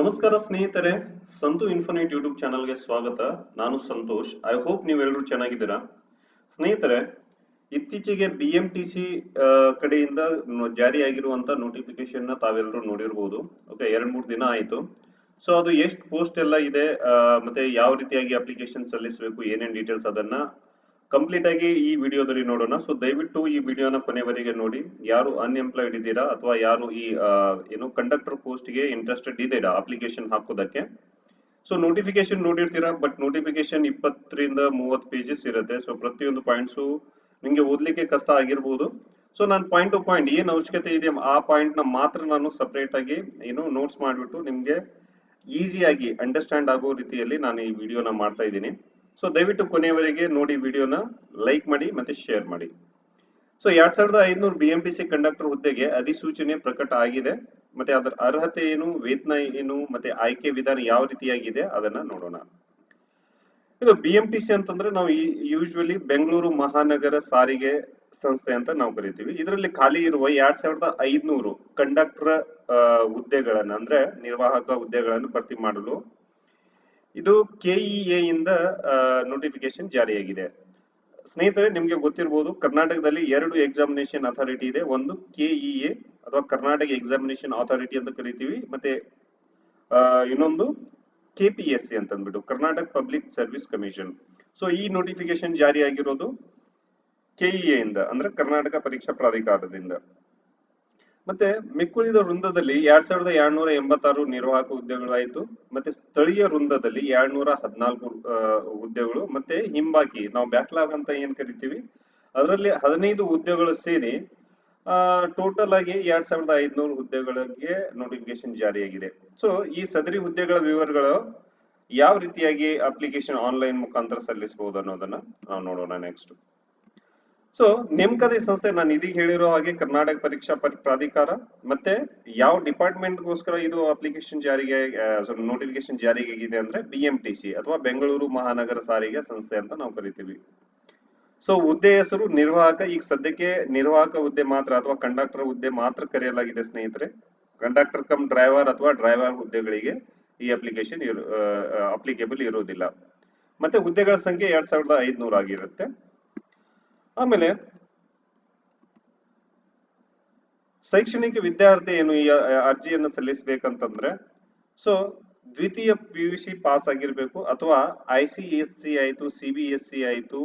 ನಮಸ್ಕಾರ ಸ್ನೇಹಿತರೆ, ಸಂತು ಇನ್ಫೋನೈಟ್ ಯೂಟ್ಯೂಬ್ ಚಾನಲ್ಗೆ ಸ್ವಾಗತ. ನಾನು ಸಂತೋಷ್. ಐ ಹೋಪ್ ನೀವೆಲ್ಲರೂ ಚೆನ್ನಾಗಿದ್ದೀರಾ? ಸ್ನೇಹಿತರೆ, ಇತ್ತೀಚೆಗೆ ಬಿ ಎಂ ಟಿ ಸಿ ಕಡೆಯಿಂದ ಜಾರಿಯಾಗಿರುವಂಥ ನ ತಾವೆಲ್ಲರೂ ನೋಡಿರ್ಬೋದು. ಓಕೆ ಎರಡ್ ಮೂರು ದಿನ ಆಯ್ತು. ಸೊ ಅದು ಎಷ್ಟು ಪೋಸ್ಟ್ ಎಲ್ಲ ಇದೆ ಮತ್ತೆ ಯಾವ ರೀತಿಯಾಗಿ ಅಪ್ಲಿಕೇಶನ್ ಸಲ್ಲಿಸಬೇಕು, ಏನೇನು ಡೀಟೇಲ್ಸ್ ಅದನ್ನ ಕಂಪ್ಲೀಟ್ ಆಗಿ ಈ ವಿಡಿಯೋದಲ್ಲಿ ನೋಡೋಣ. ಸೊ ದಯವಿಟ್ಟು ಈ ವಿಡಿಯೋನ ಕೊನೆವರೆಗೆ ನೋಡಿ. ಯಾರು ಅನ್ಎಂಪ್ಲಾಯ್ಡ್ ಇದ್ದೀರಾ ಅಥವಾ ಯಾರು ಈ ಏನು ಕಂಡಕ್ಟರ್ಗೆ ಇಂಟ್ರೆಸ್ಟೆಡ್ ಇದ್ದೀರಾ ಅಪ್ಲಿಕೇಶನ್ ಹಾಕೋದಕ್ಕೆ? ಸೊ ನೋಟಿಫಿಕೇಶನ್ ನೋಡಿರ್ತೀರಾ ಬಟ್ ನೋಟಿಫಿಕೇಶನ್ ಇಪ್ಪತ್ತರಿಂದ ಮೂವತ್ತು ಪೇಜಸ್ ಇರುತ್ತೆ. ಸೊ ಪ್ರತಿಯೊಂದು ಪಾಯಿಂಟ್ಸು ನಿಮಗೆ ಓದಲಿಕ್ಕೆ ಕಷ್ಟ ಆಗಿರ್ಬೋದು. ಸೊ ನಾನು ಪಾಯಿಂಟ್ ಟು ಪಾಯಿಂಟ್ ಏನು ಅವಶ್ಯಕತೆ ಇದೆ ಆ ಪಾಯಿಂಟ್ನ ಮಾತ್ರ ನಾನು ಸಪ್ರೇಟ್ ಆಗಿ ಏನು ನೋಟ್ಸ್ ಮಾಡಿಬಿಟ್ಟು ನಿಮಗೆ ಈಸಿಯಾಗಿ ಅಂಡರ್ಸ್ಟ್ಯಾಂಡ್ ಆಗೋ ರೀತಿಯಲ್ಲಿ ನಾನು ಈ ವಿಡಿಯೋನ ಮಾಡ್ತಾ ಇದ್ದೀನಿ. ಸೊ ದಯವಿಟ್ಟು ಕೊನೆಯವರೆಗೆ ನೋಡಿ ವಿಡಿಯೋನ ಲೈಕ್ ಮಾಡಿ ಮತ್ತೆ ಶೇರ್ ಮಾಡಿ. ಸೊ ಎರಡ್ ಸಾವಿರದ ಐನೂರು B M P C conductor ಹುದ್ದೆಗೆ ಅಧಿಸೂಚನೆ ಪ್ರಕಟ ಆಗಿದೆ. ಮತ್ತೆ ಅದರ ಅರ್ಹತೆ ಏನು, ವೇತನ ಏನು, ಮತ್ತೆ ಆಯ್ಕೆ ವಿಧಾನ ಯಾವ ರೀತಿಯಾಗಿದೆ ಅದನ್ನ ನೋಡೋಣ. ಇದು ಬಿ ಎಂ ಟಿ ಸಿ ಅಂತಂದ್ರೆ ನಾವು ಯೂಶುವಲಿ ಬೆಂಗಳೂರು ಮಹಾನಗರ ಸಾರಿಗೆ ಸಂಸ್ಥೆ ಅಂತ ನಾವು ಕರಿತೀವಿ. ಇದರಲ್ಲಿ ಖಾಲಿ ಇರುವ ಎರಡ್ ಸಾವಿರದ ಐದ್ನೂರು ಕಂಡಕ್ಟರ್ ಹುದ್ದೆಗಳನ್ನ ಅಂದ್ರೆ ನಿರ್ವಾಹಕ ಹುದ್ದೆಗಳನ್ನು ಭರ್ತಿ ಮಾಡಲು ಇದು ಕೆಇಎ ಇಂದ ನೋಟಿಫಿಕೇಶನ್ ಜಾರಿಯಾಗಿದೆ. ಸ್ನೇಹಿತರೆ, ನಿಮಗೆ ಗೊತ್ತಿರಬಹುದು ಕರ್ನಾಟಕದಲ್ಲಿ ಎರಡು ಎಕ್ಸಾಮಿನೇಷನ್ ಅಥಾರಿಟಿ ಇದೆ. ಒಂದು ಕೆಇಎ ಅಥವಾ ಕರ್ನಾಟಕ ಎಕ್ಸಾಮಿನೇಷನ್ ಅಥಾರಿಟಿ ಅಂತ ಕರಿತೀವಿ. ಮತ್ತೆ ಇನ್ನೊಂದು ಕೆಪಿಎಸ್ಸಿ ಅಂತ ಅಂದ್ಬಿಟ್ಟು Karnataka public service commission so ಈ ನೋಟಿಫಿಕೇಶನ್ ಜಾರಿಯಾಗಿರೋದು ಕೆಇಎ ಇಂದ, ಅಂದ್ರೆ ಕರ್ನಾಟಕ ಪರೀಕ್ಷಾ ಪ್ರಾಧಿಕಾರದಿಂದ. ಮತ್ತೆ ಮಿಕ್ಕುಳಿದ ವೃಂದದಲ್ಲಿ ಎರಡ್ ಸಾವಿರದ ಎರಡ್ನೂರ ಎಂಬತ್ತಾರು ನಿರ್ವಾಹಕ ಹುದ್ದೆಗಳಾಯಿತು. ಮತ್ತೆ ಸ್ಥಳೀಯ ವೃಂದದಲ್ಲಿ ಎರಡ್ನೂರ ಹದಿನಾಲ್ಕು ಹುದ್ದೆಗಳು. ಮತ್ತೆ ಹಿಂಬಾಕಿ, ನಾವು ಬ್ಯಾಕ್ಲಾಗ್ ಅಂತ ಏನ್ ಕರಿತೀವಿ? ಅದರಲ್ಲಿ ಹದಿನೈದು ಹುದ್ದೆಗಳು ಸೇರಿ ಟೋಟಲ್ ಆಗಿ ಎರಡ್ ಸಾವಿರದ ಐದ್ನೂರು ಹುದ್ದೆಗಳಿಗೆ ನೋಟಿಫಿಕೇಶನ್ ಜಾರಿಯಾಗಿದೆ. ಸೊ ಈ ಸದರಿ ಹುದ್ದೆಗಳ ವಿವರಗಳು ಯಾವ ರೀತಿಯಾಗಿ ಅಪ್ಲಿಕೇಶನ್ ಆನ್ಲೈನ್ ಮುಖಾಂತರ ಸಲ್ಲಿಸಬಹುದು ಅನ್ನೋದನ್ನ ನಾವು ನೋಡೋಣ ನೆಕ್ಸ್ಟ್ ಸೊ ನೇಮಕಾತಿ ಸಂಸ್ಥೆ, ನಾನು ಇದೀಗ ಹೇಳಿರೋ ಹಾಗೆ ಕರ್ನಾಟಕ ಪರೀಕ್ಷಾ ಪರಿ- ಪ್ರಾಧಿಕಾರ, ಮತ್ತೆ ಯಾವ ಡಿಪಾರ್ಟ್ಮೆಂಟ್ ಗೋಸ್ಕರ ಇದು ಅಪ್ಲಿಕೇಶನ್ ಜಾರಿಗೆ ನೋಟಿಫಿಕೇಶನ್ ಜಾರಿಗೆ ಆಗಿದೆ ಅಂದ್ರೆ ಬಿ ಎಂ ಟಿ ಸಿ ಅಥವಾ ಬೆಂಗಳೂರು ಮಹಾನಗರ ಸಾರಿಗೆ ಸಂಸ್ಥೆ ಅಂತ ನಾವು ಕರಿತೀವಿ. ಸೊ ಹುದ್ದೆ ಹೆಸರು ನಿರ್ವಾಹಕ, ಈಗ ಸದ್ಯಕ್ಕೆ ನಿರ್ವಾಹಕ ಹುದ್ದೆ ಮಾತ್ರ ಅಥವಾ ಕಂಡಕ್ಟರ್ ಹುದ್ದೆ ಮಾತ್ರ ಕರೆಯಲಾಗಿದೆ ಸ್ನೇಹಿತರೆ. ಕಂಡಕ್ಟರ್ ಕಮ್ ಡ್ರೈವರ್ ಅಥವಾ ಡ್ರೈವರ್ ಹುದ್ದೆಗಳಿಗೆ ಈ ಅಪ್ಲಿಕೇಶನ್ ಅಪ್ಲಿಕೇಬಲ್ ಇರೋದಿಲ್ಲ ಮತ್ತೆ ಹುದ್ದೆಗಳ ಸಂಖ್ಯೆ ಎರಡ್ ಸಾವಿರದ ಐದ್ನೂರ ಆಗಿರುತ್ತೆ ಆಮೇಲೆ ಶೈಕ್ಷಣಿಕ ವಿದ್ಯಾರ್ಥಿ ಏನು ಈ ಅರ್ಜಿಯನ್ನು ಸಲ್ಲಿಸಬೇಕಂತಂದ್ರೆ, ಸೊ ದ್ವಿತೀಯ ಪಿ ಯು ಸಿ ಪಾಸ್ ಆಗಿರ್ಬೇಕು ಅಥವಾ ಐ ಸಿ ಎಸ್ ಸಿ ಆಯ್ತು ಸಿ ಬಿ ಎಸ್ ಸಿ ಆಯ್ತು,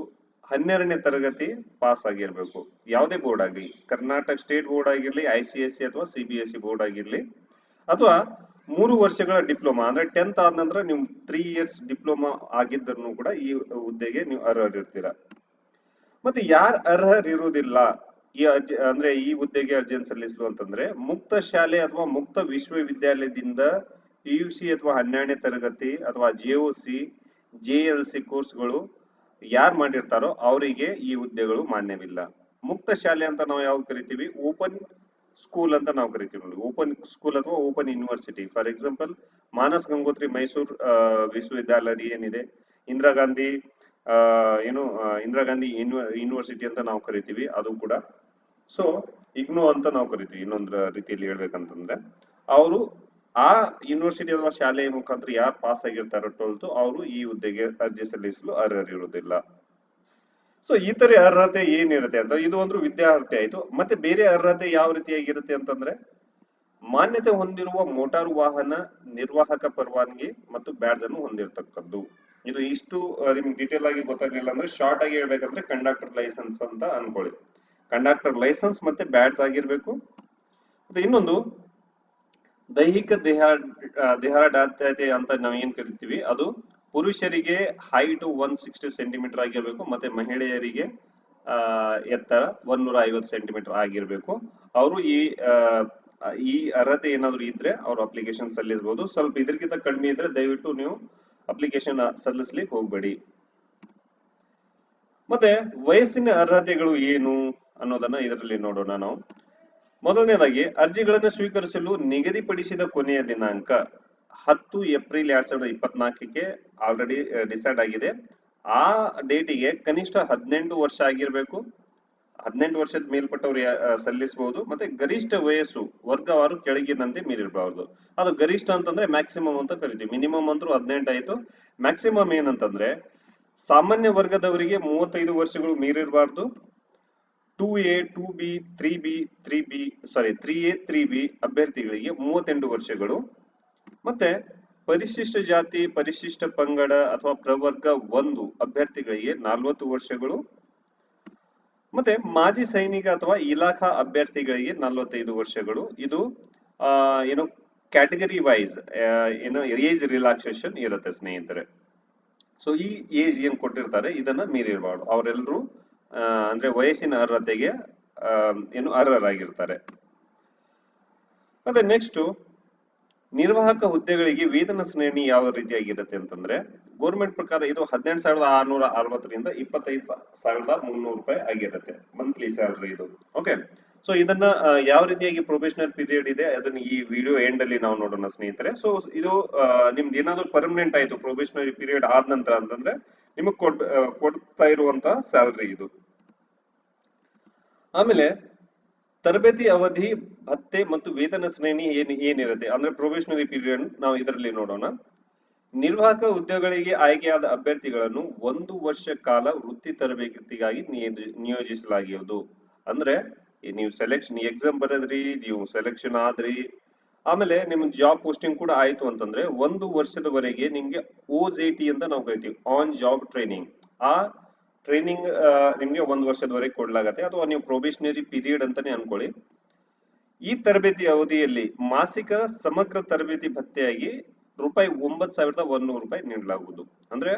ಹನ್ನೆರಡನೇ ತರಗತಿ ಪಾಸ್ ಆಗಿರ್ಬೇಕು. ಯಾವುದೇ ಬೋರ್ಡ್ ಆಗಲಿ, ಕರ್ನಾಟಕ ಸ್ಟೇಟ್ ಬೋರ್ಡ್ ಆಗಿರ್ಲಿ ಐ ಸಿ ಎಸ್ ಸಿ ಅಥವಾ C B S C board ಆಗಿರ್ಲಿ, ಅಥವಾ ಮೂರು ವರ್ಷಗಳ ಡಿಪ್ಲೊಮಾ, ಅಂದ್ರೆ ಟೆಂತ್ ಆದ ನಂತರ ನೀವು ತ್ರೀ ಇಯರ್ಸ್ ಡಿಪ್ಲೊಮಾ ಆಗಿದ್ದರೂ ಕೂಡ ಈ ಹುದ್ದೆಗೆ ನೀವು ಅರ್ಹರಿರ್ತೀರಾ. ಮತ್ತೆ ಯಾರು ಅರ್ಹರಿರುವುದಿಲ್ಲ ಈ ಅರ್ಜಿ, ಅಂದ್ರೆ ಈ ಹುದ್ದೆಗೆ ಅರ್ಜಿಯನ್ನು ಸಲ್ಲಿಸಲು ಅಂತಂದ್ರೆ ಮುಕ್ತ ಶಾಲೆ ಅಥವಾ ಮುಕ್ತ ವಿಶ್ವವಿದ್ಯಾಲಯದಿಂದ ಪಿ ಯು ಸಿ ಅಥವಾ ಹನ್ನೆರಡನೇ ತರಗತಿ ಅಥವಾ J O C J L C ಕೋರ್ಸ್ಗಳು ಯಾರು ಮಾಡಿರ್ತಾರೋ ಅವರಿಗೆ ಈ ಹುದ್ದೆಗಳು ಮಾನ್ಯವಿಲ್ಲ. ಮುಕ್ತ ಶಾಲೆ ಅಂತ ನಾವು ಯಾವ್ದು ಕರಿತೀವಿ? ಓಪನ್ ಸ್ಕೂಲ್ ಅಂತ ನಾವು ಕರಿತೀವಿ ನೋಡಿ. ಓಪನ್ ಸ್ಕೂಲ್ ಅಥವಾ open university. For example, Manasa Gangotri Mysuru ವಿಶ್ವವಿದ್ಯಾಲಯ ಏನಿದೆ? ಇಂದಿರಾ ಗಾಂಧಿ ಏನು ಇಂದಿರಾ ಗಾಂಧಿ ಯೂನಿವರ್ಸಿಟಿ ಅಂತ ನಾವು ಕರಿತೀವಿ, ಅದು ಕೂಡ. ಸೊ ಇಗ್ನೋ ಅಂತ ನಾವು ಕರಿತೀವಿ ಇನ್ನೊಂದು ರೀತಿಯಲ್ಲಿ ಹೇಳ್ಬೇಕಂತಂದ್ರೆ. ಅವರು ಆ ಯೂನಿವರ್ಸಿಟಿ ಅಥವಾ ಶಾಲೆಯ ಮುಖಾಂತರ ಯಾರು ಪಾಸ್ ಆಗಿರ್ತಾರೋ ಟ್ವೆಲ್ತ್ ಅವರು ಈ ಹುದ್ದೆಗೆ ಅರ್ಜಿ ಸಲ್ಲಿಸಲು ಅರ್ಹರಿರುವುದಿಲ್ಲ. ಸೊ ಈ ತರ ಅರ್ಹತೆ ಏನಿರುತ್ತೆ ಅಂತ, ಇದು ಒಂದು ವಿದ್ಯಾರ್ಥಿ ಆಯ್ತು. ಮತ್ತೆ ಬೇರೆ ಅರ್ಹತೆ ಯಾವ ರೀತಿಯಾಗಿರುತ್ತೆ ಅಂತಂದ್ರೆ, ಮಾನ್ಯತೆ ಹೊಂದಿರುವ ಮೋಟಾರು ವಾಹನ ನಿರ್ವಾಹಕ ಪರವಾನಗಿ ಮತ್ತು ಬ್ಯಾಡ್ಜ್ ಅನ್ನು ಹೊಂದಿರತಕ್ಕದ್ದು. ಇದು ಇಷ್ಟು ನಿಮ್ಗೆ ಡೀಟೇಲ್ ಆಗಿ ಗೊತ್ತಾಗ್ಲಿಲ್ಲ ಅಂದ್ರೆ ಶಾರ್ಟ್ ಆಗಿ ಹೇಳ್ಬೇಕಂದ್ರೆ ಕಂಡಕ್ಟರ್ ಲೈಸೆನ್ಸ್ ಅಂತ ಅನ್ಕೊಳ್ಳಿ. ಕಂಡಕ್ಟರ್ ಲೈಸೆನ್ಸ್ ಮತ್ತೆ ಬ್ಯಾಡ್ಸ್ ಆಗಿರ್ಬೇಕು. ಮತ್ತೆ ಇನ್ನೊಂದು, ದೈಹಿಕ ದೇಹ ದೇಹದಾಢ್ಯತೆ ಅಂತ ನಾವು ಏನ್ ಕರಿತೀವಿ, ಅದು ಪುರುಷರಿಗೆ ಹೈಟ್ ಒನ್ ಸಿಕ್ಸ್ಟಿ ಸೆಂಟಿಮೀಟರ್ ಆಗಿರ್ಬೇಕು, ಮತ್ತೆ ಮಹಿಳೆಯರಿಗೆ, ಆ, ಎತ್ತರ ಒನ್ನೂರ ಐವತ್ತು ಸೆಂಟಿಮೀಟರ್ ಆಗಿರ್ಬೇಕು. ಅವರು ಈ ಈ ಅರ್ಹತೆ ಏನಾದ್ರು ಇದ್ರೆ ಅವ್ರು ಅಪ್ಲಿಕೇಶನ್ ಸಲ್ಲಿಸಬಹುದು ಸ್ವಲ್ಪ ಇದ್ರಕ್ಕಿಂತ ಕಡಿಮೆ ಇದ್ರೆ ದಯವಿಟ್ಟು ನೀವು ಅಪ್ಲಿಕೇಶನ್ ಸಲ್ಲಿಸ್ಲಿಕ್ಕೆ ಹೋಗ್ಬೇಡಿ. ಮತ್ತೆ ವಯಸ್ಸಿನ ಅರ್ಹತೆಗಳು ಏನು ಅನ್ನೋದನ್ನ ಇದರಲ್ಲಿ ನೋಡೋಣ ನಾವು. ಮೊದಲನೇದಾಗಿ, ಅರ್ಜಿಗಳನ್ನು ಸ್ವೀಕರಿಸಲು ನಿಗದಿಪಡಿಸಿದ ಕೊನೆಯ ದಿನಾಂಕ ಹತ್ತು ಏಪ್ರಿಲ್ ಎರಡ್ ಸಾವಿರದ ಇಪ್ಪತ್ನಾಲ್ಕಕ್ಕೆ ಆಲ್ರೆಡಿ ಡಿಸೈಡ್ ಆಗಿದೆ. ಆ ಡೇಟಿಗೆ ಕನಿಷ್ಠ ಹದಿನೆಂಟು ವರ್ಷ ಆಗಿರ್ಬೇಕು. ಹದಿನೆಂಟು ವರ್ಷದ ಮೇಲ್ಪಟ್ಟವರು ಸಲ್ಲಿಸಬಹುದು ಮತ್ತೆ ಗರಿಷ್ಠ ವಯಸ್ಸು ವರ್ಗವಾರು ಕೆಳಗಿನಂತೆ ಮೀರಿರಬಾರ್ದು. ಅದು ಗರಿಷ್ಠ ಅಂತಂದ್ರೆ ಮ್ಯಾಕ್ಸಿಮಮ್ ಅಂತ ಕರಿತೀವಿ. ಮಿನಿಮಮ್ ಅಂದ್ರೂ ಹದಿನೆಂಟು ಆಯ್ತು. ಮ್ಯಾಕ್ಸಿಮಮ್ ಏನಂತಂದ್ರೆ ಸಾಮಾನ್ಯ ವರ್ಗದವರಿಗೆ ಮೂವತ್ತೈದು ವರ್ಷಗಳು ಮೀರಿರಬಾರ್ದು. Two A two B three B three B sorry three A three B ಅಭ್ಯರ್ಥಿಗಳಿಗೆ ಮೂವತ್ತೆಂಟು ವರ್ಷಗಳು. ಮತ್ತೆ ಪರಿಶಿಷ್ಟ ಜಾತಿ, ಪರಿಶಿಷ್ಟ ಪಂಗಡ ಅಥವಾ ಪ್ರವರ್ಗ ಒಂದು ಅಭ್ಯರ್ಥಿಗಳಿಗೆ ನಲವತ್ತು ವರ್ಷಗಳು. ಮತ್ತೆ ಮಾಜಿ ಸೈನಿಕ ಅಥವಾ ಇಲಾಖಾ ಅಭ್ಯರ್ಥಿಗಳಿಗೆ ನಲವತ್ತೈದು ವರ್ಷಗಳು. ಇದು ಏನು ಕ್ಯಾಟಗರಿ ವೈಸ್ ಏನು ಏಜ್ ರಿಲ್ಯಾಕ್ಸೇಷನ್ ಇರುತ್ತೆ ಸ್ನೇಹಿತರೆ. ಸೊ ಈ ಏಜ್ ಏನ್ ಕೊಟ್ಟಿರ್ತಾರೆ, ಇದನ್ನ ಮೀರಿರಬಾರ್ದು. ಅವರೆಲ್ಲರೂ ಅಂದ್ರೆ ವಯಸ್ಸಿನ ಅರ್ಹತೆಗೆ ಏನು ಅರ್ಹರಾಗಿರ್ತಾರೆ. ಮತ್ತೆ ನೆಕ್ಸ್ಟ್ ನಿರ್ವಾಹಕ ಹುದ್ದೆಗಳಿಗೆ ವೇತನ ಶ್ರೇಣಿ ಯಾವ ರೀತಿಯಾಗಿರುತ್ತೆ ಅಂತಂದ್ರೆ ಗೋರ್ಮೆಂಟ್ ಪ್ರಕಾರ ಇದು ಹದಿನೆಂಟು ಸಾವಿರದ ಆರ್ನೂರ ಅರವತ್ತರಿಂದ ಇಪ್ಪತ್ತೈದು ಸಾವಿರದ ಮುನ್ನೂರು ರೂಪಾಯಿ ಆಗಿರುತ್ತೆ ಮಂತ್ಲಿ ಸ್ಯಾಲರಿ ಇದು. ಓಕೆ ಸೊ ಇದನ್ನ ಯಾವ ರೀತಿಯಾಗಿ ಪ್ರೊಫೆಷನಲ್ ಪೀರಿಯಡ್ ಇದೆ, ಅದನ್ನ ಈ ವಿಡಿಯೋ ಎಂಡ್ ಅಲ್ಲಿ ನಾವು ನೋಡೋಣ ಸ್ನೇಹಿತರೆ. ಸೊ ಇದು ನಿಮ್ದು ಏನಾದ್ರು ಪರ್ಮನೆಂಟ್ ಆಯ್ತು ಪ್ರೊಬೇಷನರಿ ಪೀರಿಯಡ್ ಆದ ನಂತರ ಅಂತಂದ್ರೆ, ನಿಮಗ್ ಕೊಡ್ ಕೊಡ್ತಾ ಇರುವಂತ ಸ್ಯಾಲರಿ ಇದು. ಆಮೇಲೆ, ತರಬೇತಿ ಅವಧಿ, ಭತ್ತೆ ಮತ್ತು ವೇತನ ಶ್ರೇಣಿ ಏನ್, ಏನಿರುತ್ತೆ? ಅಂದ್ರೆ ಪ್ರೊಬೇಷನರಿ ಪೀರಿಯಡ್ ನಾವು ಇದರಲ್ಲಿ ನೋಡೋಣ. ನಿರ್ವಾಹಕ ಹುದ್ದೆಗಳಿಗೆ ಆಯ್ಕೆಯಾದ ಅಭ್ಯರ್ಥಿಗಳನ್ನು ಒಂದು ವರ್ಷ ಕಾಲ ವೃತ್ತಿ ತರಬೇತಿಗಾಗಿ ನಿಯೋಜಿಸಲಾಗಿರುವುದು. ಅಂದ್ರೆ ನೀವು ಸೆಲೆಕ್ಷನ್ ಎಕ್ಸಾಮ್ ಬರದ್ರಿ, ನೀವು ಸೆಲೆಕ್ಷನ್ ಆದ್ರಿ, ಆಮೇಲೆ ನಿಮ್ ಜಾಬ್ ಪೋಸ್ಟಿಂಗ್ ಕೂಡ ಆಯ್ತು ಅಂತಂದ್ರೆ ಒಂದು ವರ್ಷದವರೆಗೆ ನಿಮ್ಗೆ ಓ ಟಿ ಅಂತ ನಾವು ಕರಿತೀವಿ ಆನ್ ಜಾಬ್ ಟ್ರೈನಿಂಗ್ ಆ ಟ್ರೈನಿಂಗ್ ನಿಮ್ಗೆ ಒಂದು ವರ್ಷದವರೆಗೆ ಕೊಡ್ಲಾಗತ್ತೆ. ಅಥವಾ ನೀವು ಪ್ರೊಬೇಷನರಿ ಪೀರಿಯಡ್ ಅಂತಾನೆ ಅನ್ಕೊಳ್ಳಿ. ಈ ತರಬೇತಿ ಅವಧಿಯಲ್ಲಿ ಮಾಸಿಕ ಸಮಗ್ರ ತರಬೇತಿ ಭತ್ಯೆಯಾಗಿ ರೂಪಾಯಿ ಒಂಬತ್ ಸಾವಿರದ ಒಂದೂರು ರೂಪಾಯಿ ನೀಡಲಾಗುವುದು. ಅಂದ್ರೆ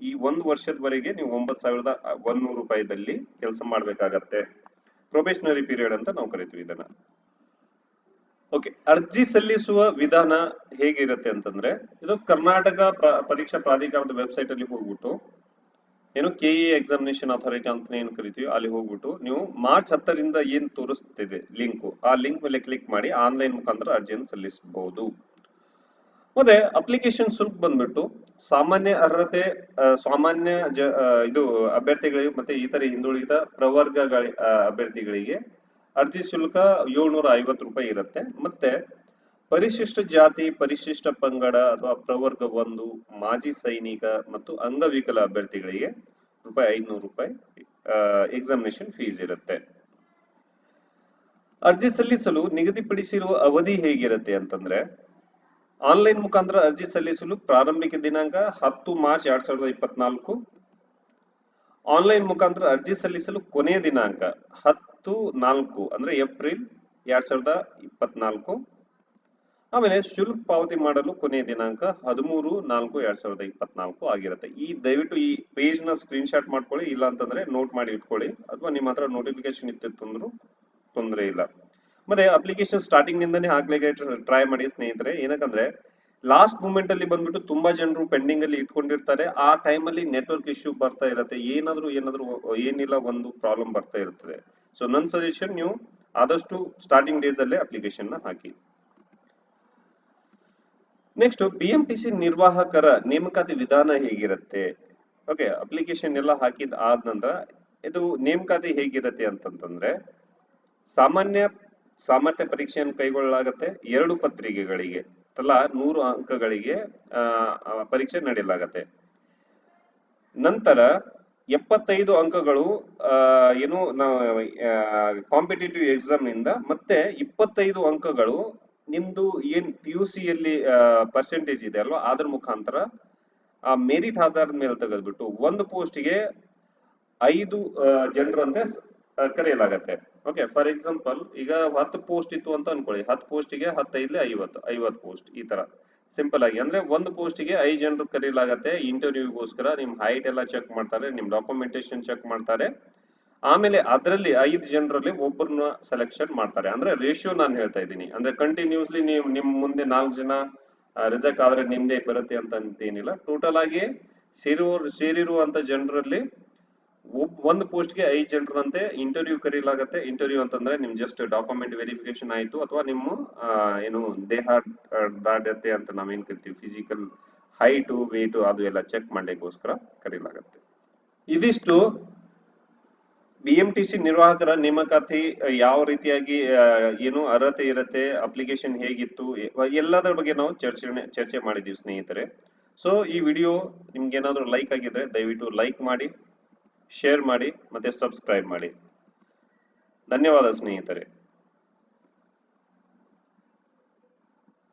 ಈ ಒಂದು ವರ್ಷದವರೆಗೆ ನೀವು ಒಂಬತ್ ಸಾವಿರದ ಒಂದೂರು ರೂಪಾಯಿದಲ್ಲಿ ಕೆಲಸ ಮಾಡಬೇಕಾಗತ್ತೆ. ಪ್ರೊಬೇಷನರಿ ಪೀರಿಯಡ್ ಅಂತ ನಾವು ಕರಿತೀವಿ ಇದನ್ನ. ಓಕೆ ಅರ್ಜಿ ಸಲ್ಲಿಸುವ ವಿಧಾನ ಹೇಗಿರುತ್ತೆ ಅಂತಂದ್ರೆ, ಇದು ಕರ್ನಾಟಕ ಪ್ರ- ಪರೀಕ್ಷಾ ಪ್ರಾಧಿಕಾರದ ವೆಬ್ಸೈಟ್ ಅಲ್ಲಿ ಹೋಗ್ಬಿಟ್ಟು, ಏನು ಕೆ ಇ ಎಕ್ಸಾಮಿನೇಷನ್ ಅಥಾರಿಟಿ ಅಂತ ಏನು ಕರಿತೀವಿ, ಅಲ್ಲಿ ಹೋಗ್ಬಿಟ್ಟು ನೀವು ಮಾರ್ಚ್ ಹತ್ತರಿಂದ ಏನ್ ತೋರಿಸ್ತಿದೆ ಲಿಂಕ್ ಆ ಲಿಂಕ್ ಮೇಲೆ ಕ್ಲಿಕ್ ಮಾಡಿ ಆನ್ಲೈನ್ ಮುಖಾಂತರ ಅರ್ಜಿಯನ್ನು ಸಲ್ಲಿಸಬಹುದು. ಮತ್ತೆ ಅಪ್ಲಿಕೇಶನ್ ಶುಲ್ಕ ಬಂದ್ಬಿಟ್ಟು ಸಾಮಾನ್ಯ ಅರ್ಹತೆ ಸಾಮಾನ್ಯ ಇದು ಅಭ್ಯರ್ಥಿಗಳಿಗೆ ಮತ್ತೆ ಇತರೆ ಹಿಂದುಳಿದ ಪ್ರವರ್ಗಗಳ ಅಭ್ಯರ್ಥಿಗಳಿಗೆ ಅರ್ಜಿ ಶುಲ್ಕ ಏಳ್ನೂರ ಐವತ್ತು ರೂಪಾಯಿ ಇರುತ್ತೆ. ಮತ್ತೆ ಪರಿಶಿಷ್ಟ ಜಾತಿ, ಪರಿಶಿಷ್ಟ ಪಂಗಡ ಅಥವಾ ಪ್ರವರ್ಗ ಒಂದು, ಮಾಜಿ ಸೈನಿಕ ಮತ್ತು ಅಂಗವಿಕಲ ಅಭ್ಯರ್ಥಿಗಳಿಗೆ ರೂಪಾಯಿ ಐದ್ನೂರು ರೂಪಾಯಿ ಎಕ್ಸಾಮಿನೇಷನ್ ಫೀಸ್ ಇರುತ್ತೆ. ಅರ್ಜಿ ಸಲ್ಲಿಸಲು ನಿಗದಿಪಡಿಸಿರುವ ಅವಧಿ ಹೇಗಿರುತ್ತೆ ಅಂತಂದ್ರೆ ಆನ್ಲೈನ್ ಮುಖಾಂತರ ಅರ್ಜಿ ಸಲ್ಲಿಸಲು ಪ್ರಾರಂಭಿಕ ದಿನಾಂಕ ಹತ್ತು ಮಾರ್ಚ್ ಎರಡ್ ಸಾವಿರದ ಇಪ್ಪತ್ನಾಲ್ಕು. ಆನ್ಲೈನ್ ಮುಖಾಂತರ ಅರ್ಜಿ ಸಲ್ಲಿಸಲು ಕೊನೆಯ ದಿನಾಂಕ ಹತ್ತು ನಾಲ್ಕು ಅಂದ್ರೆ ಏಪ್ರಿಲ್ ಎರಡ್ ಸಾವಿರದ ಇಪ್ಪತ್ನಾಲ್ಕು. ಆಮೇಲೆ ಶುಲ್ಕ ಪಾವತಿ ಮಾಡಲು ಕೊನೆಯ ದಿನಾಂಕ ಹದಿಮೂರು ನಾಲ್ಕು ಎರಡ್ ಸಾವಿರದ ಇಪ್ಪತ್ನಾಲ್ಕು ಆಗಿರುತ್ತೆ. ಈ ದಯವಿಟ್ಟು ಈ ಪೇಜ್ನ ಸ್ಕ್ರೀನ್ ಶಾಟ್ ಮಾಡ್ಕೊಳ್ಳಿ, ಇಲ್ಲ ಅಂತಂದ್ರೆ ನೋಟ್ ಮಾಡಿ ಇಟ್ಕೊಳ್ಳಿ. ಅಥವಾ ನಿಮ್ಮ ಹತ್ರ ನೋಟಿಫಿಕೇಶನ್ ಇತ್ತು ತೊಂದರೆ ಇಲ್ಲ. ಮತ್ತೆ ಅಪ್ಲಿಕೇಶನ್ ಸ್ಟಾರ್ಟಿಂಗ್ ನಿಂದನೇ ಹಾಕ್ಲಿಕ್ಕೆ ಟ್ರೈ ಮಾಡಿ ಸ್ನೇಹಿತರೆ. ಏನಕ್ಕಂದ್ರೆ ಲಾಸ್ಟ್ ಮೂಮೆಂಟ್ ಅಲ್ಲಿ ಬಂದ್ಬಿಟ್ಟು ತುಂಬಾ ಜನರು ಪೆಂಡಿಂಗ್ ಅಲ್ಲಿ ಇಟ್ಕೊಂಡಿರ್ತಾರೆ. ಆ ಟೈಮ್ ಅಲ್ಲಿ ನೆಟ್ವರ್ಕ್ ಇಶ್ಯೂ ಬರ್ತಾ ಇರುತ್ತೆ. ಏನಾದ್ರೂ ಏನಾದ್ರೂ ಏನಿಲ್ಲ, ಒಂದು ಪ್ರಾಬ್ಲಮ್ ಬರ್ತಾ ಇರ್ತದೆ. ಸೊ ನನ್ನ ಸಜೆಷನ್ ನೀವು ಆದಷ್ಟು ಸ್ಟಾರ್ಟಿಂಗ್ ಡೇಸ್ ಅಲ್ಲೇ ಅಪ್ಲಿಕೇಶನ್ನ ಹಾಕಿ. Next B M T C ನಿರ್ವಾಹಕರ ನೇಮಕಾತಿ ವಿಧಾನ ಹೇಗಿರುತ್ತೆ? ಓಕೆ ಅಪ್ಲಿಕೇಶನ್ ಎಲ್ಲ ಹಾಕಿದ ಆದ ನಂತರ, ಇದು ನೇಮಕಾತಿ ಹೇಗಿರುತ್ತೆ ಅಂತಂತಂದ್ರೆ, ಸಾಮಾನ್ಯ ಸಾಮರ್ಥ್ಯ ಪರೀಕ್ಷೆಯನ್ನು ಕೈಗೊಳ್ಳಲಾಗತ್ತೆ. ಎರಡು ಪತ್ರಿಕೆಗಳಿಗೆ, ತಲಾ ನೂರು ಅಂಕಗಳಿಗೆ ಪರೀಕ್ಷೆ ನಡೆಯಲಾಗತ್ತೆ. ನಂತರ ಎಪ್ಪತ್ತೈದು ಅಂಕಗಳು ಏನು ಕಾಂಪಿಟೇಟಿವ್ ಎಕ್ಸಾಮ್ನಿಂದ ಮತ್ತೆ ಇಪ್ಪತ್ತೈದು ಅಂಕಗಳು ನಿಮ್ದು ಏನ್ ಪಿ ಯು ಸಿಯಲ್ಲಿ ಪರ್ಸೆಂಟೇಜ್ ಇದೆ ಅಲ್ವಾ, ಅದ್ರ ಮುಖಾಂತರ ಆ ಮೆರಿಟ್ ಆಧಾರದ ಮೇಲೆ ತೆಗೆದ್ಬಿಟ್ಟು ಒಂದು ಪೋಸ್ಟ್ಗೆ ಐದು ಜನರಂತೆ ಕರೆಯಲಾಗತ್ತೆ. ಓಕೆ ಫಾರ್ ಎಕ್ಸಾಂಪಲ್ ಈಗ ಹತ್ತು ಪೋಸ್ಟ್ ಇತ್ತು ಅಂತ ಅನ್ಕೊಳ್ಳಿ. ಹತ್ತು ಪೋಸ್ಟಿಗೆ ಹತ್ತೈದು ಐವತ್ತು ಐವತ್ತು ಪೋಸ್ಟ್ ಈ ತರ. ಸಿಂಪಲ್ ಆಗಿ, ಅಂದ್ರೆ ಒಂದು ಪೋಸ್ಟಿಗೆ ಐದು ಜನರು ಕರೀಲಾಗತ್ತೆ. ಇಂಟರ್ವ್ಯೂಗೋಸ್ಕರ ನಿಮ್ ಹೈಟ್ ಎಲ್ಲ ಚೆಕ್ ಮಾಡ್ತಾರೆ, ನಿಮ್ ಡಾಕ್ಯುಮೆಂಟೇಶನ್ ಚೆಕ್ ಮಾಡ್ತಾರೆ. ಆಮೇಲೆ ಅದರಲ್ಲಿ ಐದು ಜನರಲ್ಲಿ ಒಬ್ಬರನ್ನ ಸೆಲೆಕ್ಷನ್ ಮಾಡ್ತಾರೆ. ಅಂದ್ರೆ ರೇಷಿಯೋ ನಾನು ಹೇಳ್ತಾ ಇದ್ದೀನಿ. ಅಂದ್ರೆ ಕಂಟಿನ್ಯೂಸ್ಲಿ ನೀವು ನಿಮ್ ಮುಂದೆ ನಾಲ್ಕು ಜನ ರಿಜೆಕ್ಟ್ ಆದ್ರೆ ನಿಮ್ದೇ ಬರುತ್ತೆ ಅಂತ ಏನಿಲ್ಲ ಟೋಟಲ್ ಆಗಿ ಸೇರುವ, ಸೇರಿರುವಂತ ಜನರಲ್ಲಿ ಒಬ್ ಪೋಸ್ಟ್ಗೆ ಐದ್ ಜನರಂತೆ ಇಂಟರ್ವ್ಯೂ ಕರೀಲಾಗತ್ತೆ. ಇಂಟರ್ವ್ಯೂ ಅಂತಂದ್ರೆ ನಿಮ್ ಜಸ್ಟ್ ಡಾಕ್ಯುಮೆಂಟ್ ವೆರಿಫಿಕೇಶನ್ ಆಯ್ತು ಅಥವಾ ನಿಮ್ಮ ಏನು ದೇಹ ದಾಢ್ಯತೆ ಅಂತ ನಾವೇನ್ ಕರಿತೀವಿ? ಫಿಸಿಕಲ್ ಹೈಟು ವೇಟ್ ಅದು ಎಲ್ಲ ಚೆಕ್ ಮಾಡ್ಲಿಕ್ಕೋಸ್ಕರ ಕರೀಲಾಗತ್ತೆ. ಇದಿಷ್ಟು ಬಿ ಎಂ ಟಿ ಸಿ ನಿರ್ವಾಹಕರ ನೇಮಕಾತಿ ಯಾವ ರೀತಿಯಾಗಿ ಏನು ಅರ್ಹತೆ ಇರುತ್ತೆ ಅಪ್ಲಿಕೇಶನ್ ಹೇಗಿತ್ತು ಎಲ್ಲದರ ಬಗ್ಗೆ ನಾವು ಚರ್ಚೆ ಚರ್ಚೆ ಮಾಡಿದೀವಿ ಸ್ನೇಹಿತರೆ. ಸೊ ಈ ವಿಡಿಯೋ ನಿಮ್ಗೆ ಏನಾದರೂ ಲೈಕ್ ಆಗಿದ್ರೆ ದಯವಿಟ್ಟು ಲೈಕ್ ಮಾಡಿ. ಶೇರ್ ಮಾಡಿ ಮತ್ತೆ ಸಬ್ಸ್ಕ್ರೈಬ್ ಮಾಡಿ. ಧನ್ಯವಾದ ಸ್ನೇಹಿತರೆ.